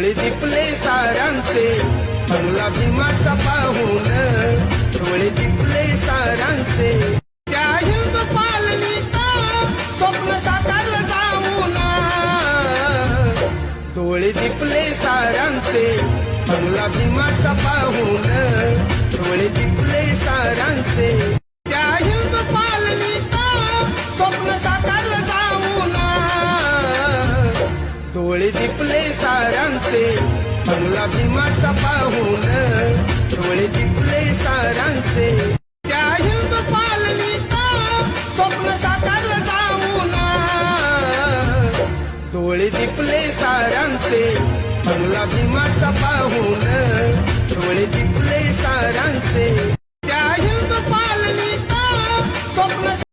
डोळे दिपले सारांचे. बंगला भीमाचा पाहून डोळे दिपले सारांचे. त्या हिंदू पालनी स्वप्न जाऊन. डोळे दिपले सारांचे. चांगला भीमाचा पाहून डोळे दिपले सारांचे. डोळे दिपले सारांचे. बंगला भीमाचा पाहून डोळे दिपले सारांचे. त्या हिंद पालनी स्वप्न साकारलं जाऊन. डोळे दिपले सारांचे. बंगला भीमाचा पाहून डोळे दिपले सारांचे.